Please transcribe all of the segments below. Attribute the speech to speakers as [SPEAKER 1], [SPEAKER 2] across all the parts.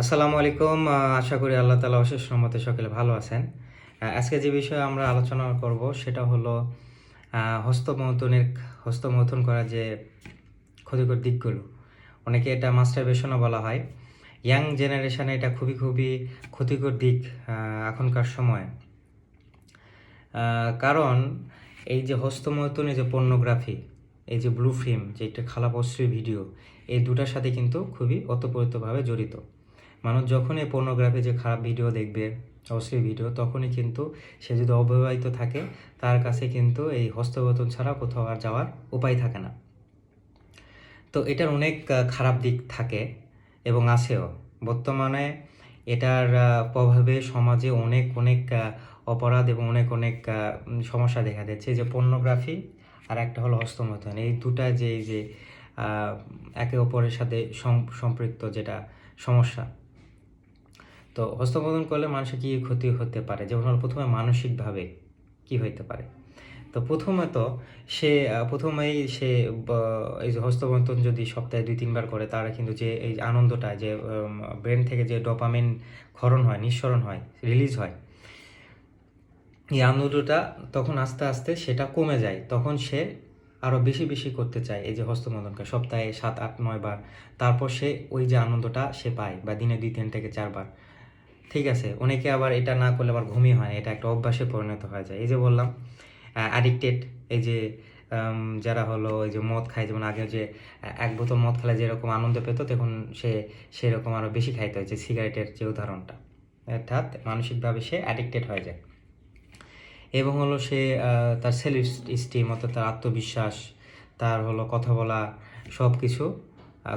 [SPEAKER 1] আসসালামু আলাইকুম আশা করি আল্লাহ তালা অশেষ রহমতে সকলে ভালো আছেন। আজকে যে বিষয়ে আমরা আলোচনা করব সেটা হলো হস্তমৈথুনের, হস্তমৈথুন করার যে ক্ষতিকর দিকগুলো, অনেকে এটা মাস্টারবেশনও বলা হয়। ইয়াং জেনারেশনে এটা খুবই খুবই ক্ষতিকর দিক এখনকার সময়ে। কারণ এই যে হস্তমৈথুন এই যে পর্নোগ্রাফি এই যে ব্লু ফিল্ম যে একটা অশ্লীল ভিডিও এই দুটার সাথে কিন্তু খুবই ওতপ্রোতভাবে জড়িত। মানুষ যখনই পর্নোগ্রাফি যে খারাপ ভিডিও দেখবে, অশ্লীল ভিডিও তখনই কিন্তু সে যদি অবিবাহিত থাকে, তার কাছে কিন্তু এই হস্তমৈথুন ছাড়া কোথাও আর যাওয়ার উপায় থাকে না। তো এটার অনেক খারাপ দিক থাকে এবং আছেও। বর্তমানে এটার প্রভাবে সমাজে অনেক অনেক অপরাধ এবং অনেক অনেক সমস্যা দেখা দিচ্ছে। যে পর্নোগ্রাফি আর একটা হলো হস্তমৈথুন। এই দুটা যে যে একে অপরের সাথে সম্পৃক্ত যেটা সমস্যা তো হস্তমৈথুন করলে মানুষের কী ক্ষতি হতে পারে? যেমন প্রথমে মানসিকভাবে কি হইতে পারে? তো প্রথমত সে প্রথমেই সে এই যে হস্তমৈথুন যদি সপ্তাহে দুই, তিনবার করে তারা কিন্তু যে এই আনন্দটা, যে ব্রেন থেকে যে ডোপামিন ক্ষরণ হয়, নিঃসরণ হয় রিলিজ হয়, এই আনন্দটা তখন আস্তে আস্তে সেটা কমে যায়। তখন সে আরও বেশি বেশি করতে চায় এই যে হস্তমৈথুনকে সপ্তাহে সাত, আট, নয় বার। তারপর সে ওই যে আনন্দটা সে পায়, বা দিনে দুই, তিন থেকে চারবার। ঠিক আছে, অনেকে আবার এটা না করলে আবার ঘুমিয়ে হয় এটা একটা অভ্যাসে পরিণত হয়ে যায়। এই যে বললাম অ্যাডিক্টেড এই যে যারা হলো এই যে মদ খায়, যেমন আগে যে এক বোতল মদ খেলে যেরকম আনন্দ পেত, তখন সে সেরকম আরও বেশি খাইতে হয়েছে সিগারেটের যে উদাহরণটা। অর্থাৎ মানসিকভাবে সে অ্যাডিক্টেড হয়ে যায়। এবং হলো সে তার সেলফ স্টিম অর্থাৎ তার আত্মবিশ্বাস, তার হলো কথা বলা সব কিছু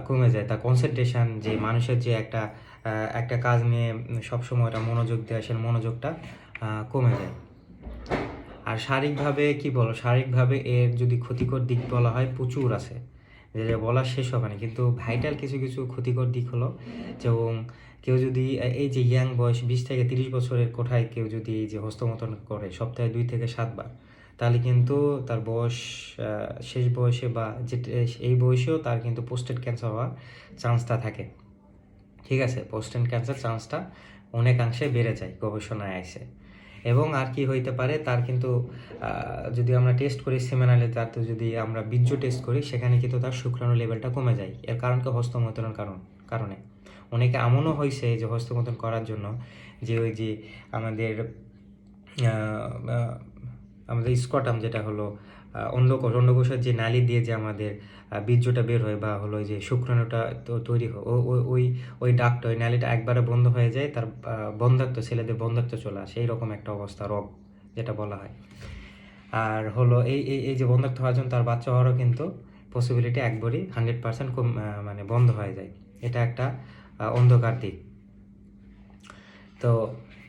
[SPEAKER 1] কমে যায়। তার কনসেন্ট্রেশন যে মানুষের যে একটা একটা কাজ নিয়ে সবসময় একটা মনোযোগ দেওয়া সে মনোযোগটা কমে যায়। আর শারীরিকভাবে কি বলো? শারীরিকভাবে এর যদি ক্ষতিকর দিক বলা হয়, প্রচুর আছে। যে বলা শেষ হবে না। কিন্তু ভাইটাল কিছু কিছু ক্ষতিকর দিক হলো যেমন কেউ যদি, এই যে ইয়াং বয়স বিশ থেকে তিরিশ বছরের কোঠায় কেউ যদি যে হস্তমতন করে সপ্তাহে দুই থেকে সাতবার, তাহলে কিন্তু তার বয়স শেষ বয়সে বা যে, এই বয়সেও তার কিন্তু পোস্টেড ক্যান্সার হওয়ার চান্সটা থাকে। ঠিক আছে পোস্টেড ক্যান্সার চান্সটা অনেকাংশে বেড়ে যায় গবেষণায় আসে এবং আর কি হইতে পারে, তার কিন্তু যদি আমরা টেস্ট করি সেমিনালে তার তো যদি আমরা বীর্য টেস্ট করি, সেখানে কিন্তু তার শুক্রাণু লেভেলটা কমে যায়। এর কারণ কি হস্তমৈথুনের কারণ, কারণে। অনেকে এমনও হয়েছে যে হস্তমৈথুন করার জন্য যে ওই যে আমাদের আমাদের স্কটাম যেটা হলো আহ, অন্ডকোষ অন্ডকোষের যে নালি দিয়ে যে আমাদের বীর্যটা বের হয় বা হলো যে শুক্রাণুটা তৈরি হয় ওই ওই ডাকটা ওই নালিটা একবারে বন্ধ হয়ে যায় তার আহ, বন্ধাত্ব ছেলেদের বন্ধাত্ব চলে আসে এইরকম একটা অবস্থা রোগ যেটা বলা হয়। আর হলো এই এই যে বন্ধাত্ব হওয়ার জন্য তার বাচ্চা হওয়ারও কিন্তু পসিবিলিটি একবারই হান্ড্রেড পার্সেন্ট মানে বন্ধ হয়ে যায়। এটা একটা অন্ধকার দিক। তো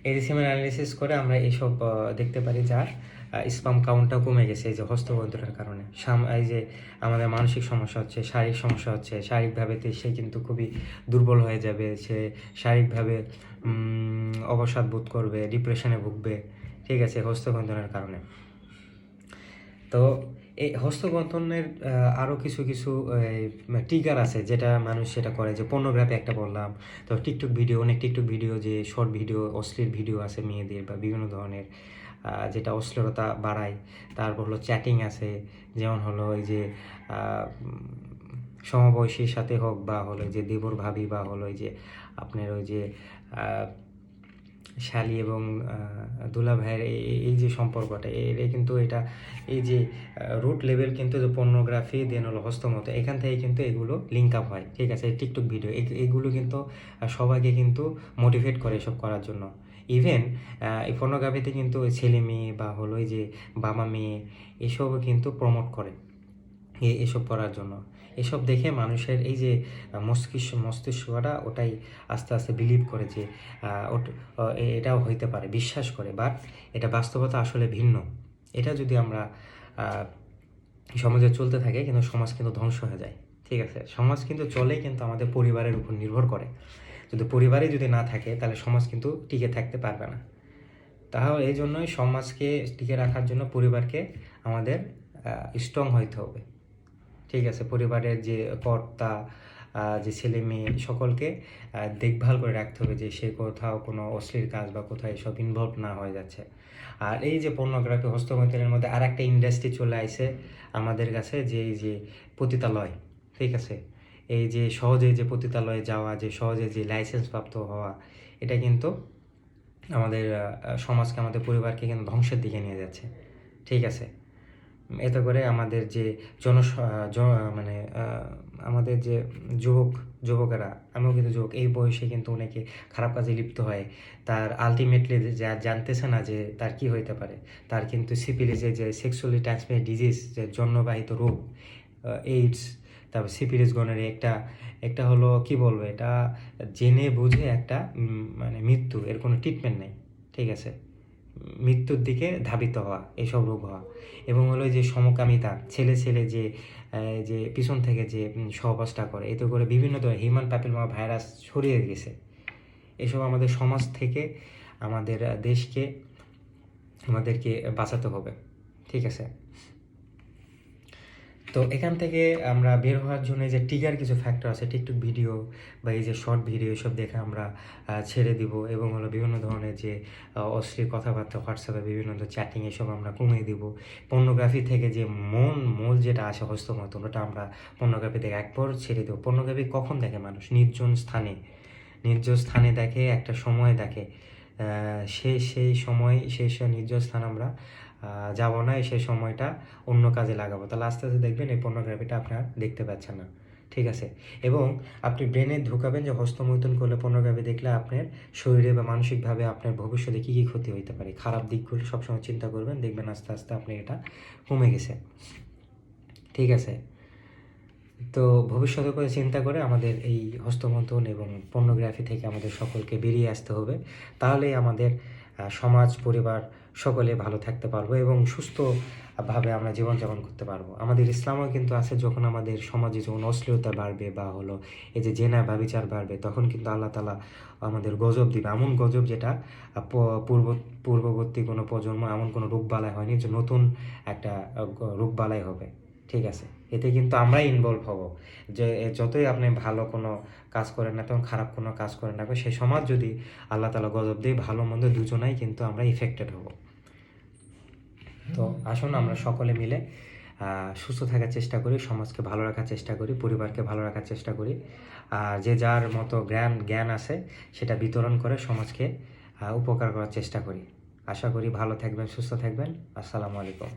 [SPEAKER 1] এই রিসিমেন অ্যানালিসিস করে আমরা এইসব দেখতে পারি যার স্পাম কাউন্টটা কমে গেছে এই যে হস্তবন্ধনের কারণে। এই যে আমাদের মানসিক সমস্যা হচ্ছে, শারীরিক সমস্যা হচ্ছে, শারীরিকভাবে সে কিন্তু খুবই দুর্বল হয়ে যাবে। সে শারীরিকভাবে অবসাদ বোধ করবে ডিপ্রেশনে ভুগবে, ঠিক আছে, হস্তবন্ধনের কারণে। তো এই হস্তবন্ধনের আরও কিছু কিছু টিকার আছে যেটা মানুষ সেটা করে। যে পর্নোগ্রাফি একটা বললাম, তো টিকটক ভিডিও, অনেক টিকটক ভিডিও, যে শর্ট ভিডিও, অশ্লীল ভিডিও আছে মেয়েদের বা বিভিন্ন ধরনের। যেটা অশ্লীলতা বাড়ায়। তারপর হলো চ্যাটিং আছে, যেমন হলো ওই যে সমবয়সীর সাথে হোক বা হলো যে দেবর ভাবি বা হলো যে আপনার ওই যে শালি এবং দুলা ভাইয়ের এই- এই- এই যে সম্পর্কটা এ- এটা কিন্তু এটা, এই যে রুট লেভেল কিন্তু যে পর্নোগ্রাফি দেন হলো হস্তমত, এখান থেকে কিন্তু এগুলো লিঙ্ক আপ হয়। ঠিক আছে টিকটক ভিডিও এগুলো কিন্তু সবাইকে কিন্তু মোটিভেট করে এসব করার জন্য। ইভেন এই পর্নোগ্রাফিতে কিন্তু ছেলে মেয়ে বা হলো এই যে বাবা মেয়ে এসবও কিন্তু প্রমোট করে এসব করার জন্য। এসব দেখে মানুষের এই যে মস্তিষ্ক, মস্তিষ্কটা ওটাই আস্তে আস্তে বিলিভ করে যে এটাও হইতে পারে, বিশ্বাস করে। বাট এটা বাস্তবতা আসলে ভিন্ন। এটা যদি আমরা সমাজে চলতে থাকে কিন্তু সমাজ কিন্তু ধ্বংস হয়ে যায়। ঠিক আছে? সমাজ কিন্তু চলে কিন্তু আমাদের পরিবারের উপর নির্ভর করে। যদি পরিবারে যদি না থাকে, তাহলে সমাজ কিন্তু টিকে থাকতে পারবে না। তাহলে এই জন্যই সমাজকে টিকে রাখার জন্য পরিবারকে আমাদের স্ট্রং হইতে হবে। ঠিক আছে? পরিবারের যে কর্তা যে ছেলে মেয়ে সকলকে দেখভাল করে রাখতে হবে যে সে কোথাও কোনো অশ্লীল কাজ বা কোথাও এসব ইনভলভ না হয়ে যাচ্ছে। আর এই যে পর্নোগ্রাফি হস্তমৈথুনের মধ্যে আর একটা ইন্ডাস্ট্রি চলে আসে আমাদের কাছে, যে এই যে, পতিতালয়। ঠিক আছে? এই যে সহজে যে পতিতালয়ে যাওয়া, যে সহজে যে লাইসেন্স প্রাপ্ত হওয়া, এটা কিন্তু আমাদের সমাজকে, আমাদের পরিবারকে কিন্তু ধ্বংসের দিকে নিয়ে যাচ্ছে। ঠিক আছে? এতে করে আমাদের যে জন মানে আমাদের যে যুবক, যুবকেরা, আমিও কিন্তু যুবক, এই বয়সে কিন্তু অনেকে খারাপ কাজে লিপ্ত হয়। তার আলটিমেটলি যা জানতেছে না যে তার কি হইতে পারে, তার কিন্তু সিপিলিসে যে সেক্সুয়ালি ট্রান্সমিটেড ডিজিজ যে জন্মবাহিত রোগ এইডস তারপর সিপিলিস গনের একটা একটা হলো কি বলব এটা, জেনে বুঝে একটা মানে মৃত্যু, এর কোনো ট্রিটমেন্ট নেই, ঠিক আছে? মৃত্যুর দিকে ধাবিত হওয়া, এইসব রোগ হওয়া। এবং হলো যে সমকামিতা, ছেলে ছেলে যে যে পিছন থেকে যে সহবাসটা করে, এতে করে বিভিন্ন ধরনের হিউম্যান প্যাপিলমা ভাইরাস ছড়িয়ে গেছে। এসব আমাদের সমাজ থেকে, আমাদের দেশকে, আমাদেরকে বাঁচাতে হবে, ঠিক আছে? তো এখান থেকে আমরা বের হওয়ার জন্য যে টিগার কিছু ফ্যাক্টর আছে টিকটক ভিডিও বা এই যে শর্ট ভিডিও এসব দেখে আমরা ছেড়ে দিব এবং হলো বিভিন্ন ধরনের যে অশ্লীল কথাবার্তা হোয়াটসঅ্যাপে বিভিন্ন ধরনের চ্যাটিং এসব আমরা কমিয়ে দিব। পর্নোগ্রাফি থেকে যে মন মূল যেটা আসে হস্তমতন ওটা আমরা পর্নোগ্রাফি থেকে একবার ছেড়ে দেবো। পর্নোগ্রাফি কখন দেখে মানুষ? নির্জন স্থানে। নির্জন স্থানে দেখে একটা সময় দেখে। আহ, সে সেই সময় সেই সেই নির্জন স্থান আমরা যাব না সেই সময়টা অন্য কাজে লাগাবো। তাহলে আস্তে আস্তে দেখবেন এই পর্নোগ্রাফিটা আপনার দেখতে পাচ্ছেন না। ঠিক আছে? এবং আপনি ব্রেনে ঢুকাবেন যে হস্তমৈথুন করলে পর্নোগ্রাফি দেখলে আপনার শরীরে বা মানসিকভাবে আপনার ভবিষ্যতে কী কী ক্ষতি হতে পারে। খারাপ দিকগুলো সবসময় চিন্তা করবেন, দেখবেন আস্তে আস্তে আপনি এটা কমে গেছে। ঠিক আছে? তো ভবিষ্যতের করে চিন্তা করে আমাদের এই হস্তমৈথুন এবং পর্নোগ্রাফি থেকে আমাদের সকলকে বেরিয়ে আসতে হবে। তাহলেই আমাদের সমাজ, পরিবার সকলে ভালো থাকতে পারব এবং সুস্থভাবে আমরা জীবনযাপন করতে পারব। আমাদের ইসলামও কিন্তু আছে, যখন আমাদের সমাজে যখন অশ্লীলতা বাড়বে বা হলো এই যে জেনা ব্যবিচার বাড়বে, তখন কিন্তু আল্লাহ তালা আমাদের গজব দিবে। এমন গজব যেটা পূর্ব, পূর্ববর্তী কোনো প্রজন্ম এমন কোনো রোগবালাই হয়নি যে নতুন একটা রোগবালাই হবে। ঠিক আছে? এতে কিন্তু আমরাই ইনভলভ হব। যে যতই আপনি ভালো কোনো কাজ করেন না তখন খারাপ কোনো কাজ করেন না। সেই সমাজ যদি আল্লাহ তালা গজব দিয়ে, ভালো মন্দ দুজনাই কিন্তু আমরা ইফেক্টেড হব। তো আসুন আমরা সকলে মিলে সুস্থ থাকার চেষ্টা করি, সমাজকে ভালো রাখার চেষ্টা করি, পরিবারকে ভালো রাখার চেষ্টা করি। আর যে যার মতো জ্ঞান জ্ঞান আছে, সেটা বিতরণ করে সমাজকে উপকার করার চেষ্টা করি। আশা করি ভালো থাকবেন, সুস্থ থাকবেন। আসসালামু আলাইকুম।